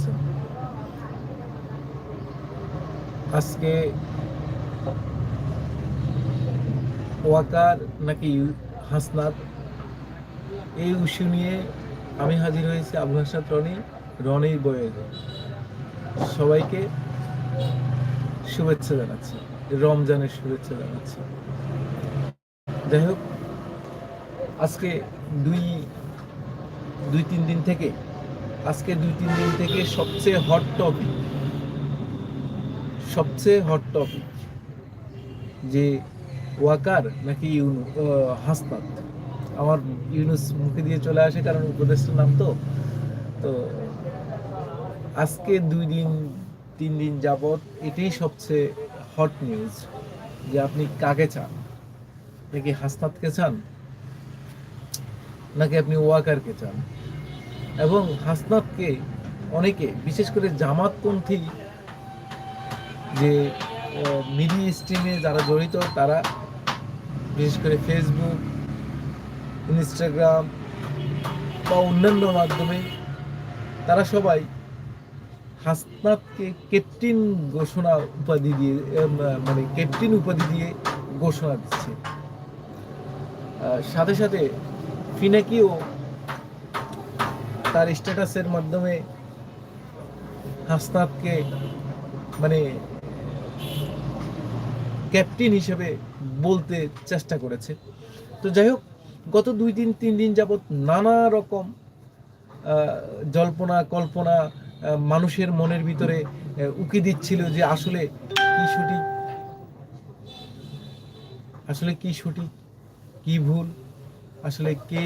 আছেন আজকে ওয়াকার নাকি হাসনাত, এই ইস্যু নিয়ে আমি হাজির হয়েছি আবু হাসান রনি। রনির বয়ে সবাইকে শুভেচ্ছা জানাচ্ছি, রমজানের শুভেচ্ছা জানাচ্ছি। যাই হোক, আজকে দুই দুই, তিন দিন থেকে আজকে দুই তিন দিন থেকে সবচেয়ে হট টপিক সবচেয়ে হট টপিক যে ওয়াকার নাকি ইউনু আহ, হাসনাত আমার ইউনুস মুখে দিয়ে চলে আসে কারণ উপদেষ্টার নাম তো। তো আজকে দুই দিন তিন দিন যাবৎ এটাই সবচেয়ে হট নিউজ যে আপনি কাকে চান? নাকি হাসনাতকে চান? নাকি আপনি ওয়াকারকে চান? এবং হাসনাতকে অনেকে, বিশেষ করে জামাতপন্থী যে মিডিয়া স্ট্রিমে যারা জড়িত, তারা বিশেষ করে ফেসবুক, ইনস্টাগ্রাম বা অন্যান্য মাধ্যমে তারা সবাই হাসনাতকে ক্যাপ্টেন ঘোষণা উপাধি দিয়ে মানে ক্যাপ্টেন উপাধি দিয়ে ঘোষণা দিচ্ছে। সাথে সাথে ফিনাকিও তার স্ট্যাটাসের মাধ্যমে হাসনাতকে মানে ক্যাপ্টেন হিসেবে বলতে চেষ্টা করেছে। তো যাই হোক, গত দুই দিন, তিন দিন যাবৎ নানা রকম জল্পনা, কল্পনা মানুষের মনের ভিতরে উকি দিচ্ছিল যে আসলে কি সঠিক, আসলে কি সঠিক, কি ভুল, আসলে কে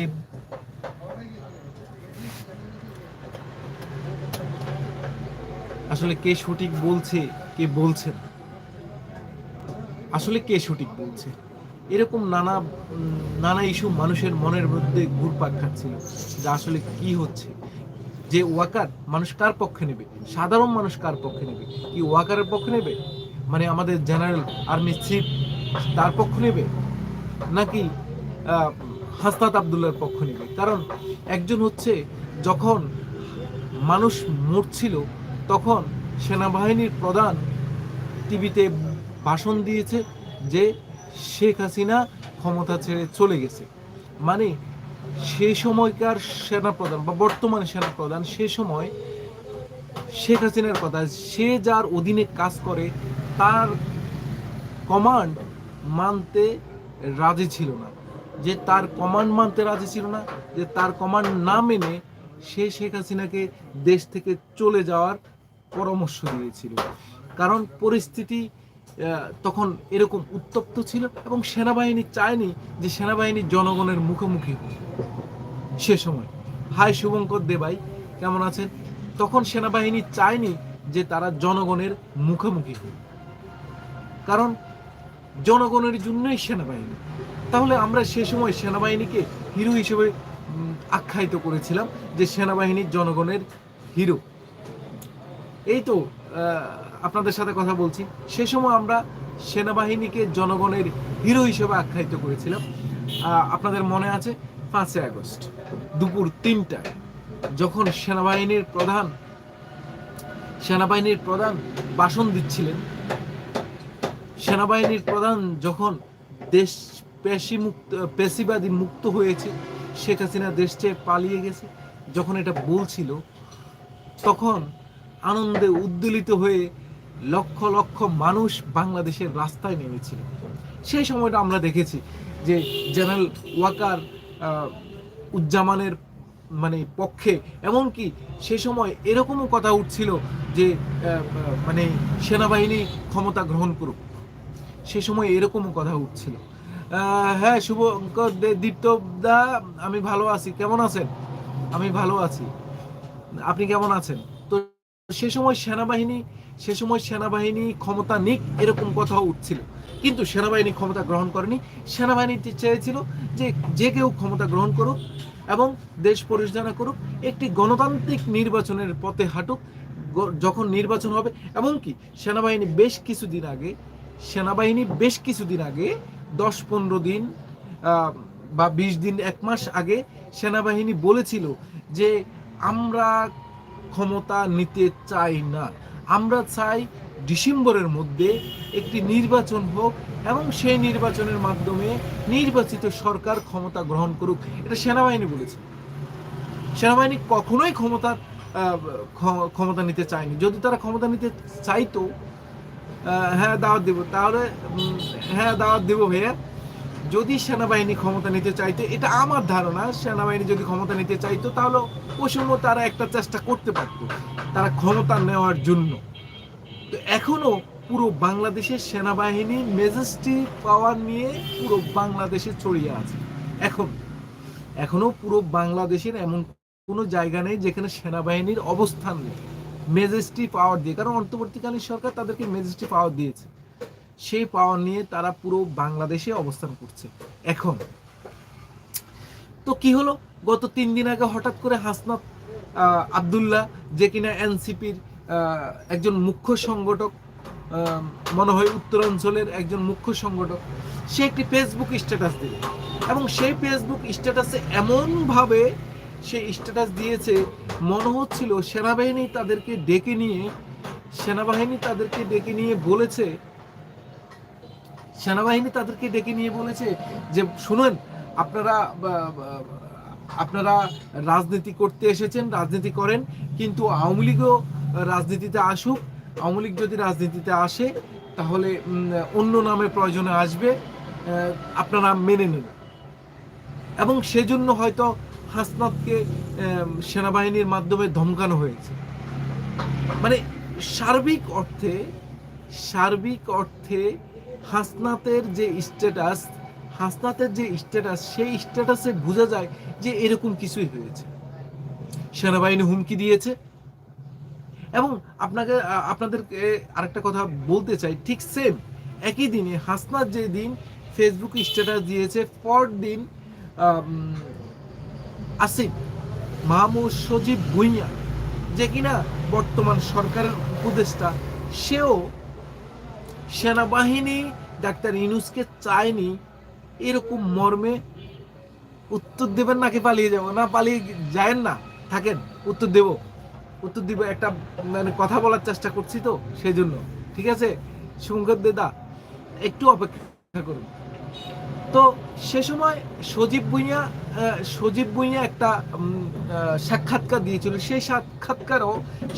আসলে কে সঠিক বলছে কে বলছে না। আসলে কে সঠিক বলছে? এরকম নানা নানা ইস্যু মানুষের মনের মধ্যে ঘুরপাক খাচ্ছিল যে আসলে কি হচ্ছে? যে ওয়াকার মানুষ কার পক্ষে নেবে? সাধারণ মানুষ কার পক্ষে নেবে? কি ওয়াকারের পক্ষে নেবে? মানে আমাদের জেনারেল আর্মি চিফ তার পক্ষ নেবে? নাকি আহ, হাসনাত আবদুল্লার পক্ষ নেবে? কারণ একজন হচ্ছে যখন মানুষ মরছিল তখন সেনাবাহিনীর প্রধান টিভিতে ভাষণ দিয়েছে যে শেখ হাসিনা ক্ষমতা ছেড়ে চলে গেছে। মানে সে সময়কার সেনাপ্রধান বা বর্তমানে সেনাপ্রধান সে সময় শেখ হাসিনার কথা, সে যার অধীনে কাজ করে, তার কমান্ড মানতে রাজি ছিল না। যে তার কমান্ড মানতে রাজি ছিল না, যে তার কমান্ড না মেনে সে শেখ হাসিনাকে দেশ থেকে চলে যাওয়ার পরামর্শ দিয়েছিল। কারণ পরিস্থিতি তখন এরকম উত্তপ্ত ছিল এবং সেনাবাহিনী চায়নি যে সেনাবাহিনী জনগণের মুখোমুখি সে সময়। হাই শুভঙ্কর দেবাই কেমন আছেন? তখন সেনাবাহিনী চায়নি যে তারা জনগণের মুখোমুখি হোক। কারণ জনগণের জন্যই সেনাবাহিনী। তাহলে আমরা সে সময় সেনাবাহিনীকে হিরো হিসেবে আখ্যায়িত করেছিলাম যে সেনাবাহিনী জনগণের হিরো। এই তো আপনাদের সাথে কথা বলছি। সে সময় আমরা সেনাবাহিনীকে জনগণের হিরো হিসেবে আখ্যায়িত করেছিলাম। আপনাদের মনে আছে? পাঁচই আগস্ট, দুপুর তিনটায়, যখন সেনাবাহিনীর প্রধান সেনাবাহিনীর প্রধান ভাষণ দিচ্ছিলেন। সেনাবাহিনীর প্রধান যখন দেশ পেশি মুক্ত, পেশিবাদী মুক্ত হয়েছে, শেখ হাসিনা দেশ ছেড়ে পালিয়ে গেছে, যখন এটা বলছিল, তখন আনন্দে উদ্দোলিত হয়ে লক্ষ লক্ষ মানুষ বাংলাদেশের রাস্তায় নেমেছিল। সেই সময়টা আমরা দেখেছি যে জেনারেল ওয়াকার উজ্জামানের মানে পক্ষে, এমনকি সে সময় এরকমও কথা উঠছিল যে মানে সেনাবাহিনী ক্ষমতা গ্রহণ করুক। সে সময় এরকমও কথা উঠছিল। হ্যাঁ শুভঙ্কর দে- দীপ্ত দা, আমি ভালো আছি। কেমন আছেন? আমি ভালো আছি। আপনি কেমন আছেন? সে সময় সেনাবাহিনী, সে সময় সেনাবাহিনী ক্ষমতা নিক এরকম কথা উঠছিল। কিন্তু সেনাবাহিনী ক্ষমতা গ্রহণ করেনি। সেনাবাহিনী চেয়েছিল যে যে কেউ ক্ষমতা গ্রহণ করুক এবং দেশ পরিচালনা করুক, একটি গণতান্ত্রিক নির্বাচনের পথে হাঁটুক যখন নির্বাচন হবে। এমনকি সেনাবাহিনী বেশ কিছুদিন আগে, সেনাবাহিনী বেশ কিছুদিন আগে, দশ পনেরো দিন বা বিশ দিন, এক মাস আগে সেনাবাহিনী বলেছিল যে, আমরা ক্ষমতা নিতে চাই না। আমরা চাই ডিসেম্বরের মধ্যে একটি নির্বাচন হোক এবং সেই নির্বাচনের মাধ্যমে নির্বাচিত সরকার ক্ষমতা গ্রহণ করুক। এটা সেনাবাহিনী বলেছে। সেনাবাহিনী কখনোই ক্ষমতার ক্ষমতা নিতে চায়নি। যদি তারা ক্ষমতা নিতে চাইতো হ্যাঁ দাওয়াত দেব। তাহলে হ্যাঁ দাওয়াত দেব ভাইয়া। যদি সেনাবাহিনী ক্ষমতা নিতে চাইতো, এটা আমার ধারণা, সেনাবাহিনী যদি ক্ষমতা নিতে চাইতো, তাহলে ওই তারা একটা চেষ্টা করতে পারত, তারা ক্ষমতা নেওয়ার জন্য। তো এখনও পুরো বাংলাদেশের সেনাবাহিনী মেজেস্টি পাওয়ার নিয়ে পুরো বাংলাদেশে ছড়িয়ে আছে। এখন, এখনও পুরো বাংলাদেশের এমন কোনো জায়গা নেই যেখানে সেনাবাহিনীর অবস্থান নেই। মেজেস্টি পাওয়ার দিয়ে, কারণ অন্তর্বর্তীকালীন সরকার তাদেরকে মেজেস্টি পাওয়ার দিয়েছে। সেই পাওয়ার নিয়ে তারা পুরো বাংলাদেশে অবস্থান করছে। এখন, তো কি হলো? গত তিন দিন আগে হঠাৎ করে হাসনাত আবদুল্লাহ, যে কিনা এনসিপির একজন মুখ্য সংগঠক মনে হয় উত্তরাঞ্চলের একজন মুখ্য সংগঠক, সে একটি ফেসবুক স্ট্যাটাস দিল। এবং সেই ফেসবুক স্ট্যাটাসে এমনভাবে সে স্ট্যাটাস দিয়েছে, মনে হচ্ছিল সেনাবাহিনী তাদেরকে ডেকে নিয়ে, সেনাবাহিনী তাদেরকে ডেকে নিয়ে বলেছে সেনাবাহিনী তাদেরকে ডেকে নিয়ে বলেছে যে, শুনুন, আপনারা আপনারা রাজনীতি করতে এসেছেন, রাজনীতি করেন, কিন্তু আওয়ামী লীগও রাজনীতিতে আসুক, আওয়ামী লীগ যদি রাজনীতিতে আসে, তাহলে অন্য নামে প্রয়োজনে আসবে আপনারা মেনে নিন। এবং সেজন্য হয়তো হাসনাতকে সেনাবাহিনীর মাধ্যমে ধমকানো হয়েছে। মানে সার্বিক অর্থে সার্বিক অর্থে হাসনাতের যে স্ট্যাটাস হাসনাতের যে স্ট্যাটাস সেই স্ট্যাটাসে বোঝা যায় যে এরকম কিছুই হয়েছে। সেনাবাহিনী হুমকি দিয়েছে। এবং আপনাকে আপনাদেরকে আরেকটা কথা বলতে চাই, ঠিক সেম একই দিনে হাসনাত যে দিন ফেসবুকে স্ট্যাটাস দিয়েছে পর দিন আসিফ মাহমুদ সজীব ভুইয়া, যে কিনা বর্তমান সরকারের উপদেষ্টা, সেও সেনাবাহিনী ডাক্তার ইনুসকে চায়নি এরকম মর্মে উত্তর দেবেন নাকি পালিয়ে যাব? না, পালিয়ে যায়েন না। থাকেন, উত্তর দেব। উত্তর দিব, একটা মানে কথা বলার চেষ্টা করছি তো সেই জন্য ঠিক আছে? শঙ্কর দেদা, একটু অপেক্ষা করুন। তো সে সময় সজীব ভুঁইয়া সজীব ভুঁইয়া একটা সাক্ষাৎকার দিয়েছিল। সেই সাক্ষাৎকারও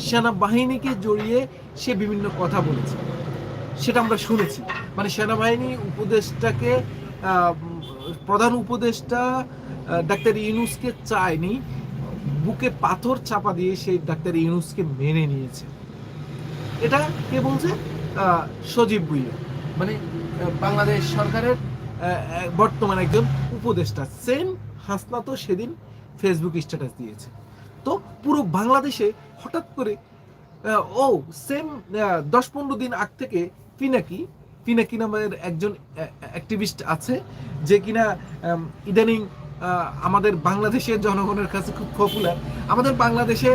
সেনাবাহিনীকে জড়িয়ে সে বিভিন্ন কথা বলেছে। সেটা আমরা শুনেছি। মানে সেনাবাহিনী উম, প্রধান উপদেষ্টা ডাক্তার ইউনুসকে চায়নি বুকে পাথর চাপা দিয়ে সেই ডাক্তার ইউনুসকে মেনে নিয়েছে। এটা কে বলছে? সজীব ভুইয়া মানে বাংলাদেশ সরকারের বর্তমান একজন উপদেষ্টা। সেম হাসনাতও সেদিন ফেসবুক স্ট্যাটাস দিয়েছে। তো পুরো বাংলাদেশে হঠাৎ করে ও সেম দশ পনেরো দিন আগ থেকে পিনাকি পিনাকি নামের একজন অ্যাক্টিভিস্ট আছে, যে কিনা ইদানিং আমাদের বাংলাদেশের জনগণের কাছে খুব পপুলার আমাদের বাংলাদেশে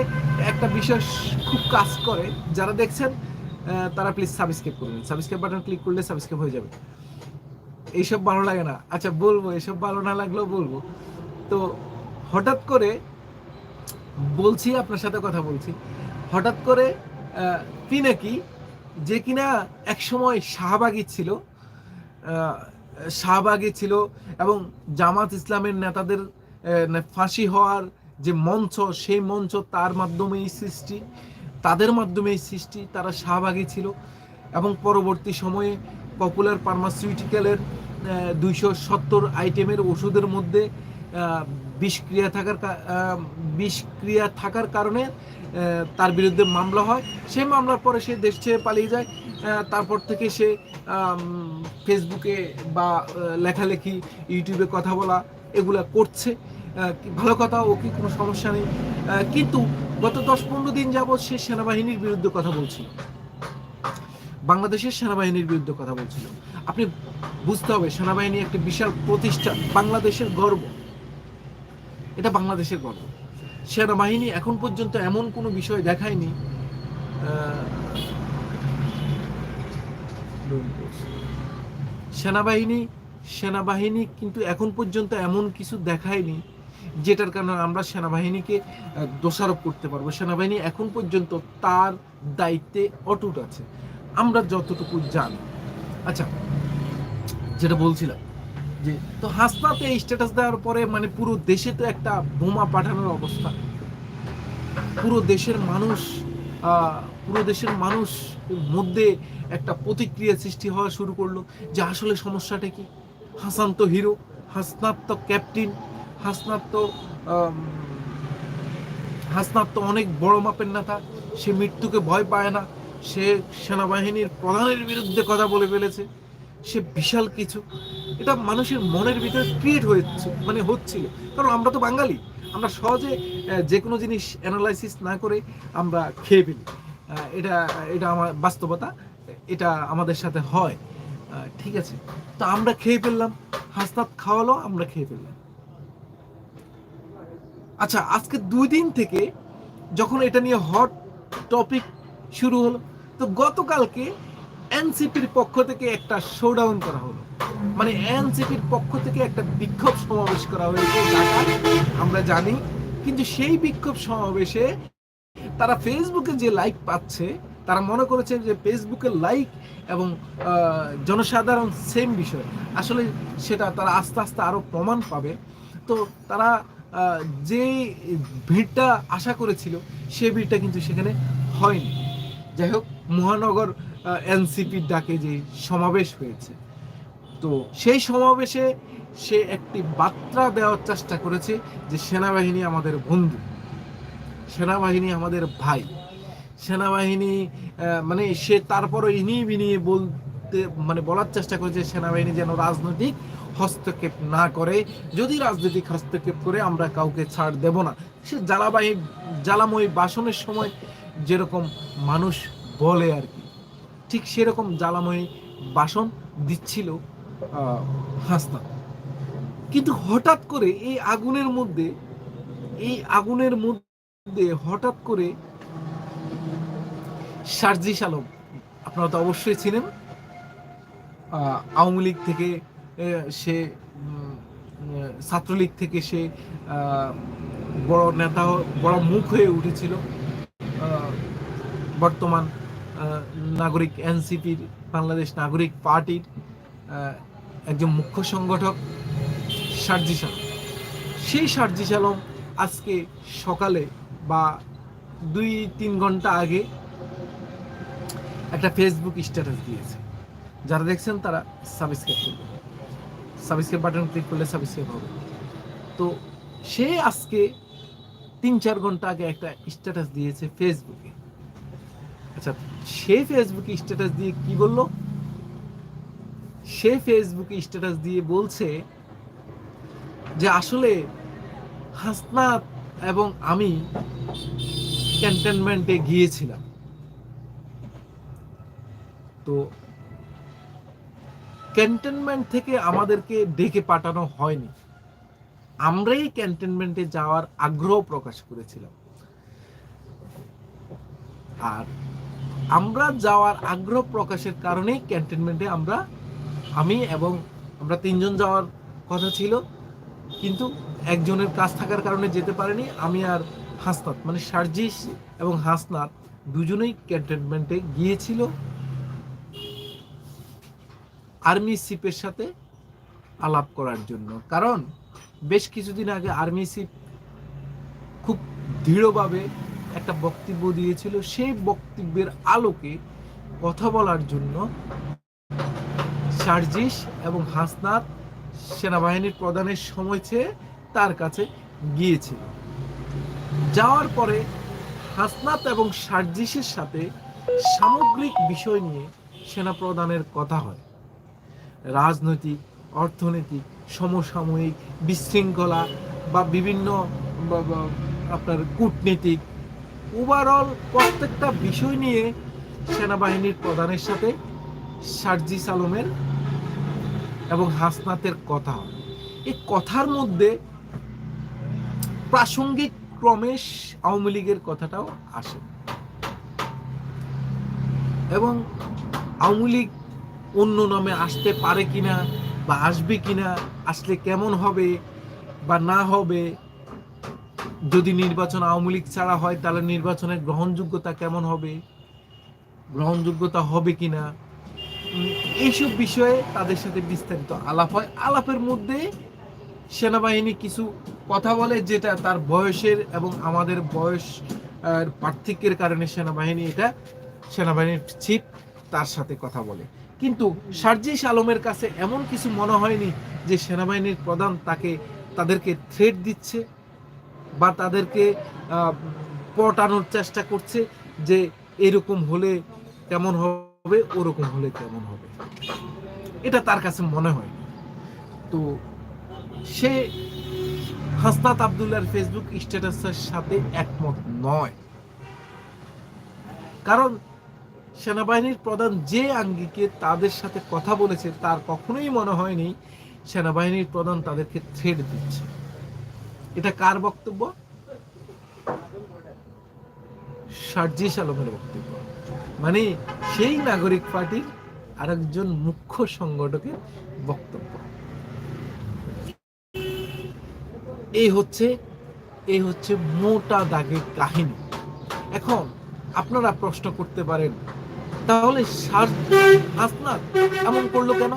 একটা বিষয় খুব কাজ করে, যারা দেখছেন তারা প্লিজ সাবস্ক্রাইব করবেন সাবস্ক্রাইব বাটন ক্লিক করলে সাবস্ক্রাইব হয়ে যাবে। এইসব ভালো লাগে না। আচ্ছা বলব এসব ভালো না লাগলেও বলব। তো হঠাৎ করে বলছি, আপনার সাথে কথা বলছি। হঠাৎ করে পিনাকি যে কিনা একসময় শাহবাগী ছিল শাহবাগী ছিল এবং জামাত ইসলামের নেতাদের ফাঁসি হওয়ার যে মঞ্চ, সেই মঞ্চ তার মাধ্যমেই সৃষ্টি, তাদের মাধ্যমেই সৃষ্টি, তারা শাহবাগী ছিল এবং পরবর্তী সময়ে পপুলার ফার্মাসিউটিক্যালের দুইশো সত্তর আইটেমের ওষুধের মধ্যে বিষক্রিয়া থাকার বিষক্রিয়া থাকার কারণে তার বিরুদ্ধে মামলা হয়। সেই মামলার পরে সে দেশ ছেড়ে পালিয়ে যায়। তারপর থেকে সে ফেসবুকে বা লেখালেখি ইউটিউবে কথা বলা এগুলা করছে। ভালো কথা, ও কি কোনো সমস্যা নেই। কিন্তু গত দশ পনেরো দিন যাবৎ সে সেনাবাহিনীর বিরুদ্ধে কথা বলছিল। বাংলাদেশের সেনাবাহিনীর বিরুদ্ধে কথা বলছিল। আপনি বুঝতে হবে, সেনাবাহিনী একটি বিশাল প্রতিষ্ঠান, বাংলাদেশের গর্ব। এটা বাংলাদেশের গর্ব। সেনাবাহিনী এখন পর্যন্ত এমন কোনো বিষয় দেখায়নি সেনাবাহিনী সেনাবাহিনী কিন্তু এখন পর্যন্ত এমন কিছু দেখায়নি, যেটার কারণে আমরা সেনাবাহিনীকে দোষারোপ করতে পারব। সেনাবাহিনী এখন পর্যন্ত তার দায়িত্বে অটুট আছে। আমরা যতটুকু জানি। আচ্ছা যেটা বলছিলাম যে তো হাসনাতে এই স্ট্যাটাস দেওয়ার পরে মানে পুরো দেশে তো একটা বোমা পাঠানোর অবস্থা। পুরো দেশের মানুষ পুরো দেশের মানুষ মধ্যে একটা প্রতিক্রিয়া সৃষ্টি হওয়া শুরু করল যে আসলে সমস্যাটা কি? হাসান তো হিরো হাসনাত তো ক্যাপ্টেন হাসনাত তো হাসনাত তো অনেক বড় মাপের নেতা। সে মৃত্যুকে ভয় পায় না, সে সেনাবাহিনীর প্রধানের বিরুদ্ধে কথা বলে ফেলেছে। সে বিশাল কিছু। এটা মানুষের মনের ভিতরে ক্রিয়েট হয়েছে মানে হচ্ছিল। কারণ আমরা তো বাঙালি, আমরা সহজে যে কোনো জিনিস অ্যানালাইসিস না করে আমরা খেয়ে ফেলি। এটা এটা আমার বাস্তবতা, এটা আমাদের সাথে হয়। ঠিক আছে? তো আমরা খেয়ে ফেললাম, হাসনাত খাওয়ালো, আমরা খেয়ে ফেললাম। আচ্ছা আজকে দুই দিন থেকে যখন এটা নিয়ে হট টপিক শুরু হলো, তো গতকালকে এনসিপির পক্ষ থেকে একটা শোডাউন করা হলো। মানে এনসিপির পক্ষ থেকে একটা বিক্ষোভ সমাবেশ করা হয়েছে আমরা জানি। কিন্তু সেই বিক্ষোভ সমাবেশে তারা ফেসবুকে যে লাইক পাচ্ছে, তারা মনে করেছে যে ফেসবুকের লাইক এবং জনসাধারণ সেম বিষয়। আসলে সেটা তারা আস্তে আস্তে আরও প্রমাণ পাবে। তো তারা যে ভিড়টা আশা করেছিল, সে ভিড়টা কিন্তু সেখানে হয়নি। যাই হোক, মহানগর এনসিপির ডাকে যে সমাবেশ হয়েছে। তো সেই সমাবেশে সে একটি বার্তা দেওয়ার চেষ্টা করেছে যে সেনাবাহিনী আমাদের বন্ধু, সেনাবাহিনী আমাদের ভাই, সেনাবাহিনী মানে সে তারপরও ইনিয়ে বিনিয়ে বলতে মানে বলার চেষ্টা করেছে সেনাবাহিনী যেন রাজনৈতিক হস্তক্ষেপ না করে। যদি রাজনৈতিক হস্তক্ষেপ করে, আমরা কাউকে ছাড় দেব না। সে জ্বালাবাহী, জ্বালাময়ী বাসনের সময় যেরকম মানুষ বলে আর কি। ঠিক সেরকম জ্বালাময়ী বাসন দিচ্ছিল হাসনা কিন্তু হঠাৎ করে এই আগুনের মধ্যে, এই আগুনের মধ্যে হঠাৎ করে সার্জিস আলম, আপনারা তো অবশ্যই ছিলেন আওয়ামী লীগ থেকে সে ছাত্রলীগ থেকে সে বড় নেতা, বড় মুখ হয়ে উঠেছিল বর্তমান নাগরিক এনসিপির, বাংলাদেশ নাগরিক পার্টির একজন মুখ্য সংগঠক সার্জিস আলম সেই সার্জিস আলম আজকে সকালে বা দুই, তিন ঘণ্টা আগে একটা ফেসবুক স্ট্যাটাস দিয়েছে। যারা দেখছেন তারা সাবস্ক্রাইব করবেন। সাবস্ক্রাইব বাটন ক্লিক করলে সাবস্ক্রাইব হবে। তো সে আজকে তিন, চার ঘণ্টা আগে একটা স্ট্যাটাস দিয়েছে ফেসবুকে। আচ্ছা সে ফেসবুকে স্ট্যাটাস দিয়ে কি বলল? সে ফেসবুকে স্ট্যাটাস দিয়ে বলছে যে আসলে হাসনাত এবং আমি ক্যান্টনমেন্টে গিয়েছিলাম। তো ক্যান্টনমেন্ট থেকে আমাদেরকে ডেকে পাঠানো হয়নি। আমরাই ক্যান্টনমেন্টে যাওয়ার আগ্রহ প্রকাশ করেছিলাম। আর আমরা যাওয়ার আগ্রহ প্রকাশের কারণেই ক্যান্টনমেন্টে আমরা, আমি এবং আমরা তিনজন যাওয়ার কথা ছিল, কিন্তু একজনের কাজ থাকার কারণে যেতে পারেনি, আমি আর হাসনাত মানে সার্জিস এবং হাসনাত দুজনেই ক্যান্টনমেন্টে গিয়েছিল। আর্মি চিফের সাথে আলাপ করার জন্য, কারণ বেশ কিছুদিন আগে আর্মি চিফ খুব দৃঢ়ভাবে একটা বক্তব্য দিয়েছিল, সেই বক্তব্যের আলোকে কথা বলার জন্য সার্জিস এবং হাসনাত সেনাবাহিনীর প্রধানের সময় চেয়ে তার কাছে গিয়েছিল। যাওয়ার পরে হাসনাত এবং সার্জিসের সাথে সামগ্রিক বিষয় নিয়ে সেনা প্রধানের কথা হয়। রাজনৈতিক, অর্থনৈতিক, সমসাময়িক বিশৃঙ্খলা বা বিভিন্ন আপনার কূটনীতিক ওভারঅল প্রত্যেকটা বিষয় নিয়ে সেনাবাহিনীর প্রধানের সাথে সার্জিস আলমের এবং হাসনাতের কথা। হয় এই কথার মধ্যে প্রাসঙ্গিক ক্রমে আওয়ামী লীগের কথাটাও আসে। এবং আওয়ামী লীগ অন্য নামে আসতে পারে কিনা বা আসবে কিনা, আসলে কেমন হবে বা না হবে যদি নির্বাচন আওয়ামী লীগ ছাড়া হয় তাহলে নির্বাচনের গ্রহণযোগ্যতা কেমন হবে? গ্রহণযোগ্যতা হবে কিনা? উম, এইসব বিষয়ে তাদের সাথে বিস্তারিত আলাপ হয়। আলাপের মধ্যে সেনাবাহিনী কিছু কথা বলে যেটা তার বয়সের এবং আমাদের বয়স পার্থক্যের কারণে সেনাবাহিনী এটা সেনাবাহিনীর চিফ তার সাথে কথা বলে। কিন্তু সার্জিস আলমের কাছে এমন কিছু মনে হয়নি যে সেনাবাহিনীর প্রধান তাকে তাদেরকে থ্রেট দিচ্ছে। বা তাদেরকে পটানোর চেষ্টা করছে যে এরকম হলে কেমন হবে, ওরকম হলে কেমন হবে। এটা তার কাছে মনে হয় তো সে হাসনাত আবদুল্লাহর ফেসবুক স্ট্যাটাসের সাথে একমত নয়। কারণ সেনাবাহিনীর প্রধান যে আঙ্গিকে তাদের সাথে কথা বলেছে, তার কখনোই মনে হয়নি সেনাবাহিনীর প্রধান তাদেরকে থ্রেড দিচ্ছে। এটা কার বক্তব্য? সার্জিস আলমের বক্তব্য। মানে সেই নাগরিক পার্টির আরেকজন মুখ্য সংগঠকের বক্তব্য। এই হচ্ছে এই হচ্ছে মোটা দাগের কাহিনী। এখন আপনারা প্রশ্ন করতে পারেন, তাহলে হাসনাত এমন করল কেন?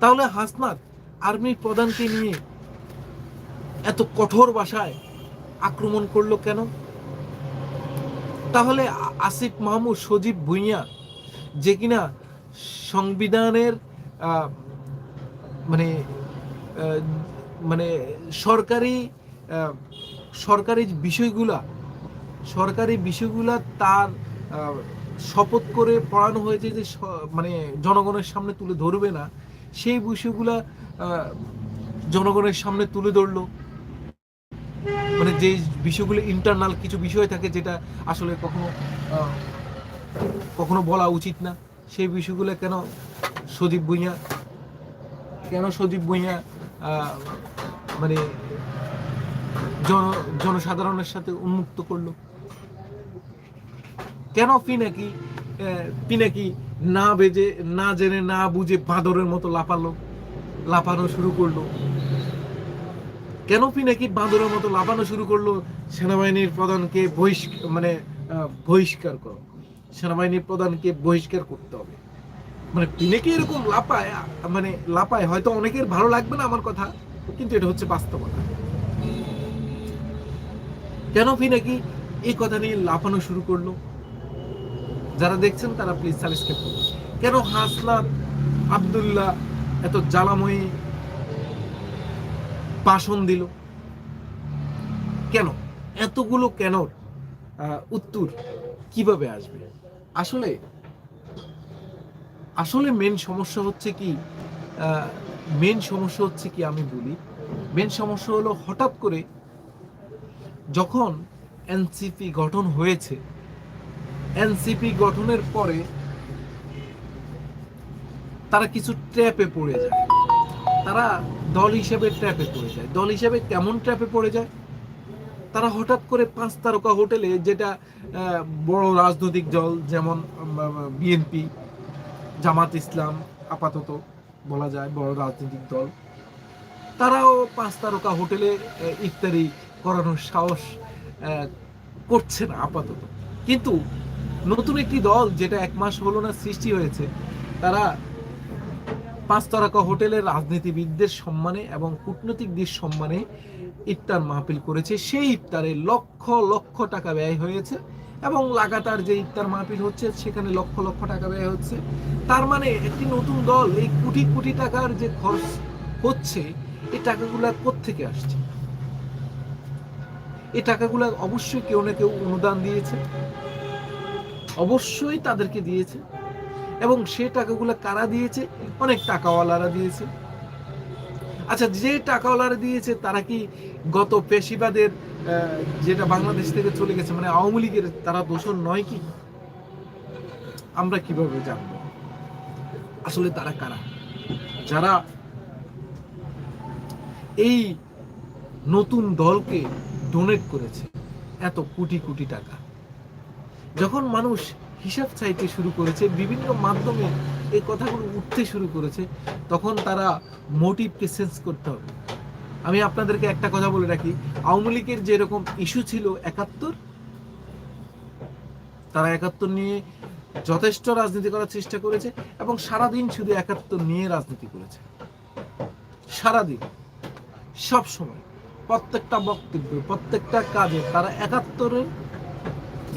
তাহলে হাসনাত আর্মির প্রধানকে নিয়ে এত কঠোর ভাষায় আক্রমণ করল কেন? তাহলে আসিফ মাহমুদ সজীব ভুইয়া যে কিনা সংবিধানের মানে মানে সরকারি সরকারি বিষয়গুলা সরকারি বিষয়গুলা তার শপথ করে পড়ানো হয়েছে যে মানে জনগণের সামনে তুলে ধরবে না, সেই বিষয়গুলা জনগণের সামনে তুলে ধরলো। যে বিষয়গুলো ইন্টারনাল কিছু বিষয় থাকে যেটা আসলে কখনো কখনো বলা উচিত না, সেই বিষয়গুলো কেন সজীব ভুঁইয়া, কেন সজীব ভুঁইয়া মানে জন, জনসাধারণের সাথে উন্মুক্ত করল? কেন পিনাকি পিনাকি না বেজে, না জেনে, না বুঝে বাঁদরের মতো লাফালো, লাফানো শুরু করল? কেন পিনাকি বাঁদরের মতো লাফানো শুরু করল? সেনাবাহিনীর প্রধানকে বহিষ্কার মানে বহিষ্কার করো। সেনাবাহিনীর প্রধানকে বহিষ্কার করতে হবে। মানে পিনাকি এরকম লাপায় মানে লাপায় হয়তো অনেকের ভালো লাগবে না আমার কথা, কিন্তু এটা হচ্ছে বাস্তবতা। কেন পিনাকি এই কথা নিয়ে লাফানো শুরু করল? যারা দেখছেন তারা প্লিজ সাবস্ক্রাইব করুন। কেন হাসলাত আব্দুল্লাহ এত জ্বালাময়ী ভাষণ দিল। কেন? এতগুলো কেন উত্তর কীভাবে আসবে? আসলে আসলে মেন সমস্যা হচ্ছে কি মেন সমস্যা হচ্ছে কি আমি বলি মেন সমস্যা হলো হঠাৎ করে যখন এনসিপি গঠন হয়েছে, এনসিপি গঠনের পরে তারা কিছু ট্র্যাপে পড়ে যায়। তারা দল হিসেবে ট্র্যাপে পড়ে যায়। দল হিসেবে কেমন ট্র্যাপে পড়ে যায়? তারা হঠাৎ করে পাঁচ তারকা হোটেলে যেটা বড় রাজনৈতিক দল যেমন বিএনপি জামাত ইসলাম, আপাতত বলা যায় বড় রাজনৈতিক দল, তারাও পাঁচ তারকা হোটেলে ইফতারি করানোর সাহস করছে না আপাতত। কিন্তু নতুন একটি দল যেটা এক মাস হলো না সৃষ্টি হয়েছে, তারা পাঁচ তারকা হোটেলের রাজনীতিবিদদের সম্মানে এবং কূটনৈতিকদের সম্মানে ইফতার মাহফিল করেছে। সেই ইফতারে লক্ষ লক্ষ টাকা ব্যয় হয়েছে এবং লাগাতার যে ইফতার মাহফিল হচ্ছে, সেখানে লক্ষ লক্ষ টাকা ব্যয় হচ্ছে। তার মানে একটি নতুন দল, এই কোটি কোটি টাকার যে খরচ হচ্ছে, এই টাকাগুলো কোত্থেকে আসছে? এই টাকাগুলো অবশ্যই কেউ না কেউ অনুদান দিয়েছে। অবশ্যই তাদেরকে দিয়েছে। এবং সে টাকাগুলো কারা দিয়েছে? অনেক টাকাওয়ালারা দিয়েছে। আচ্ছা যে টাকাওয়ালারা দিয়েছে, তারা কি গত পেশিবাদের যেটা বাংলাদেশ থেকে চলে গেছে মানে আওয়ামী লীগের, তারা দোষর নয় কি? আমরা কীভাবে জানব? আসলে তারা কারা? যারা এই নতুন দলকে ডোনেট করেছে, এত কোটি কোটি টাকা। যখন মানুষ হিসাব চাইতে শুরু করেছে, বিভিন্ন মাধ্যমে এই কথাগুলো উঠতে শুরু করেছে, তখন তারা মোটিভকে সেন্স করতে হবে। আমি আপনাদেরকে একটা কথা বলে রাখি, আওয়ামী লীগের যেরকম ইস্যু ছিল একাত্তর, তারা একাত্তর নিয়ে যথেষ্ট রাজনীতি করার চেষ্টা করেছে এবং সারাদিন শুধু একাত্তর নিয়ে রাজনীতি করেছে। সারাদিন সব সময় প্রত্যেকটা বক্তব্য, প্রত্যেকটা কাজে তারা একাত্তরের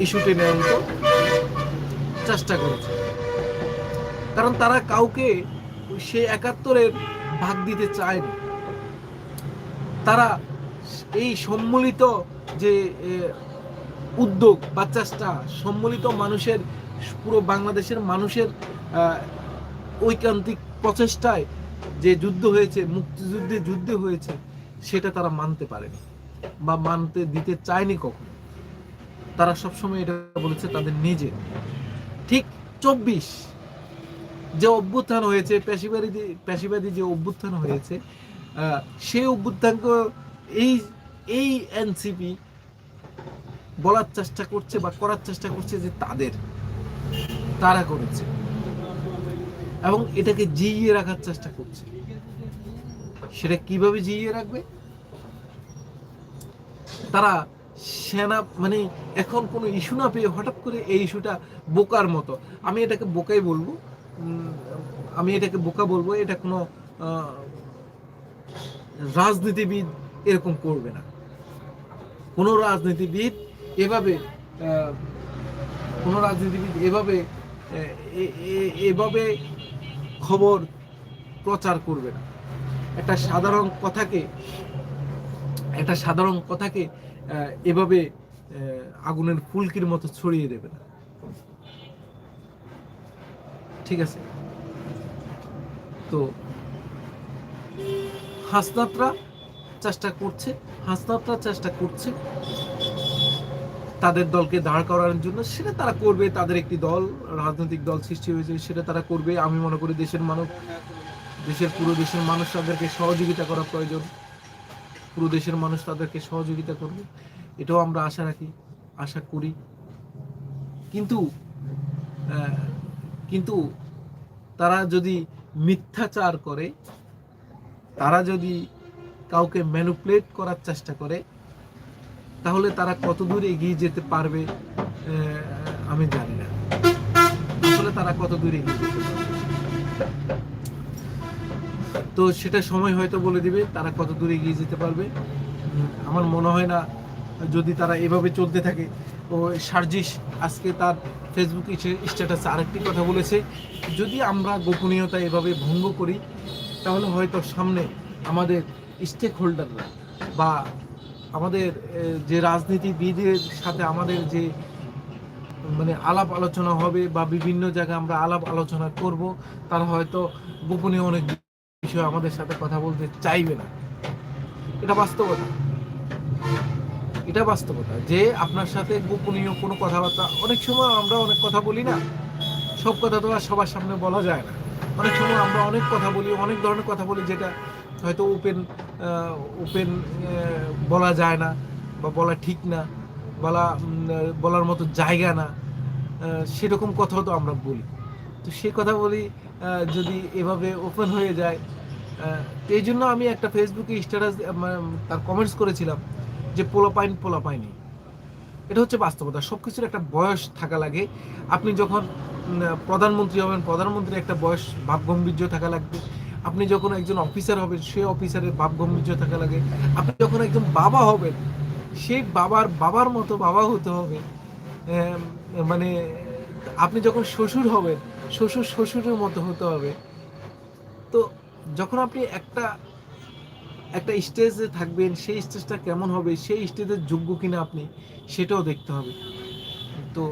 ইস্যু টেনে আনতে। চেষ্টা করেছে। কারণ তারা কাউকে সে একাত্তরের ভাগ দিতে চায়নি। তারা এই সম্মিলিত যে উদ্যোগ বা চেষ্টা, সম্মিলিত মানুষের, পুরো বাংলাদেশের মানুষের ঐকান্তিক প্রচেষ্টায় যে যুদ্ধ হয়েছে, মুক্তিযুদ্ধে যুদ্ধ হয়েছে, সেটা তারা মানতে পারেনি বা মানতে দিতে চায়নি কখনো। তারা সবসময় এটা বলেছে তাদের নিজে। ঠিক চব্বিশ যে অভ্যুত্থান হয়েছে, পেশিবাদী পেশিবাদী যে অভ্যুত্থান হয়েছে সেই অভ্যুত্থানকে এই এই এনসিপি বলার চেষ্টা করছে বা করার চেষ্টা করছে যে তাদের, তারা করেছে। এবং এটাকে জিইয়ে রাখার চেষ্টা করছে। সেটা কীভাবে জিইয়ে রাখবে? তারা সেনা মানে এখন কোনো ইস্যু না পেয়ে হঠাৎ করে এই ইস্যুটা বোকার মতো। আমি এটাকে বোকাই বলব। আমি এটাকে বোকা বলব, এটা কোনো রাজনীতিবিদ এরকম করবে না। কোনো রাজনীতিবিদ এভাবে কোনো রাজনীতিবিদ এভাবে এভাবে খবর প্রচার করবে না। একটা সাধারণ কথাকে, একটা সাধারণ কথাকে এভাবে আগুনের ফুলকির মতো ছড়িয়ে দেবে না। ঠিক আছে? তো হাসনাতরা চেষ্টা করছে, হাসনাতরা চেষ্টা করছে তাদের দলকে দাঁড় করানোর জন্য। সেটা তারা করবে, তাদের একটি দল, রাজনৈতিক দল সৃষ্টি হয়েছে, সেটা তারা করবে। আমি মনে করি দেশের মানুষ, দেশের পুরো দেশের মানুষ তাদেরকে সহযোগিতা করা প্রয়োজন। পুরো দেশের মানুষ তাদেরকে সহযোগিতা করবে। এটাও আমরা আশা রাখি, আশা করি। কিন্তু কিন্তু তারা যদি মিথ্যাচার করে, তারা যদি কাউকে ম্যানুপুলেট করার চেষ্টা করে, তাহলে তারা কত দূর এগিয়ে যেতে পারবে আমি জানি না। আসলে তারা কত দূর এগিয়ে যেতে পারবে। তো সেটা সময় হয়তো বলে দিবে, তারা কত দূর এগিয়ে যেতে পারবে। আমার মনে হয় না, যদি তারা এভাবে চলতে থাকে। ও, সার্জিস আজকে তার ফেসবুকে স্ট্যাটাসে আরেকটি কথা বলেছে, যদি আমরা গোপনীয়তা এভাবে ভঙ্গ করি, তাহলে হয়তো সামনে আমাদের স্টেক হোল্ডাররা বা আমাদের যে রাজনীতিবিদের সাথে আমাদের যে মানে আলাপ আলোচনা হবে বা বিভিন্ন জায়গায় আমরা আলাপ আলোচনা করব, তারা হয়তো গোপনীয় অনেক বিষয়ে আমাদের সাথে কথা বলতে চাইবে না। এটা বাস্তবতা। এটা বাস্তবতা যে আপনার সাথে গোপনীয় কোনো কথাবার্তা, অনেক সময় আমরা অনেক কথা বলি না। সব কথা তো আর সবার সামনে বলা যায় না। অনেক সময় আমরা অনেক কথা বলি, অনেক ধরনের কথা বলি যেটা হয়তো ওপেন ওপেন বলা যায় না বা বলা ঠিক না, বলা বলার মতো জায়গা না। সেরকম কথাও তো আমরা বলি। তো সে কথা বলি যদি এভাবে ওপেন হয়ে যায় তো এই জন্য আমি একটা ফেসবুকে স্ট্যাটাস তার কমেন্টস করেছিলাম যে পোলাপাইন, পোলাপাইনি। এটা হচ্ছে বাস্তবতা সব কিছুর একটা বয়স থাকা লাগে। আপনি যখন প্রধানমন্ত্রী হবেন, প্রধানমন্ত্রীর একটা বয়স ভাবগম্ভীর্য থাকা লাগবে। আপনি যখন একজন অফিসার হবেন সেই অফিসারের ভাবগম্ভীর্য থাকা লাগে। আপনি যখন একজন বাবা হবেন, সেই বাবার বাবার মতো বাবা হতে হবে। মানে আপনি যখন শ্বশুর হবেন শ্বশুর শ্বশুরের মতো হতে হবে। তো যখন আপনি একটা একটা স্টেজে থাকবেন, সেই স্টেজটা কেমন হবে, সেই স্টেজের যোগ্য কিনা আপনি, সেটাও দেখতে হবে। তো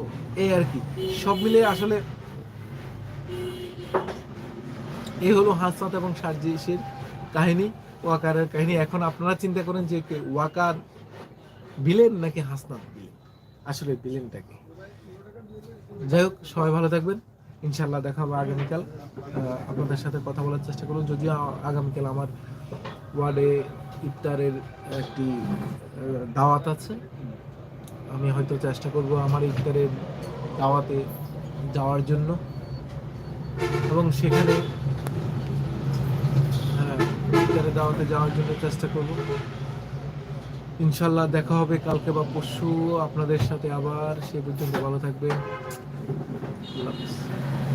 এই আর কি। সব মিলে আসলে এই হলো হাসনাত এবং সার্জিসের কাহিনী, ওয়াকারের কাহিনী। এখন আপনারা চিন্তা করেন যে ওয়াকার ভিলেন নাকি হাসনাত ভিলেন আসলে ভিলেনটাকে যাই হোক, সবাই ভালো থাকবেন। ইনশাল্লাহ দেখা হবে আগামীকাল। আপনাদের সাথে কথা বলার চেষ্টা করুন যদিও আগামীকাল আমার ওয়ার্ডে ইফতারের একটি দাওয়াত আছে। আমি হয়তো চেষ্টা করব আমার ইফতারের দাওয়াতে যাওয়ার জন্য। এবং সেখানে আহ, ইফতারে দাওয়াতে যাওয়ার জন্য চেষ্টা করব। ইনশাল্লাহ দেখা হবে কালকে বা পরশু। আপনাদের সাথে আবার। সে পর্যন্ত ভালো থাকবেন। আল্লাহ হাফিজ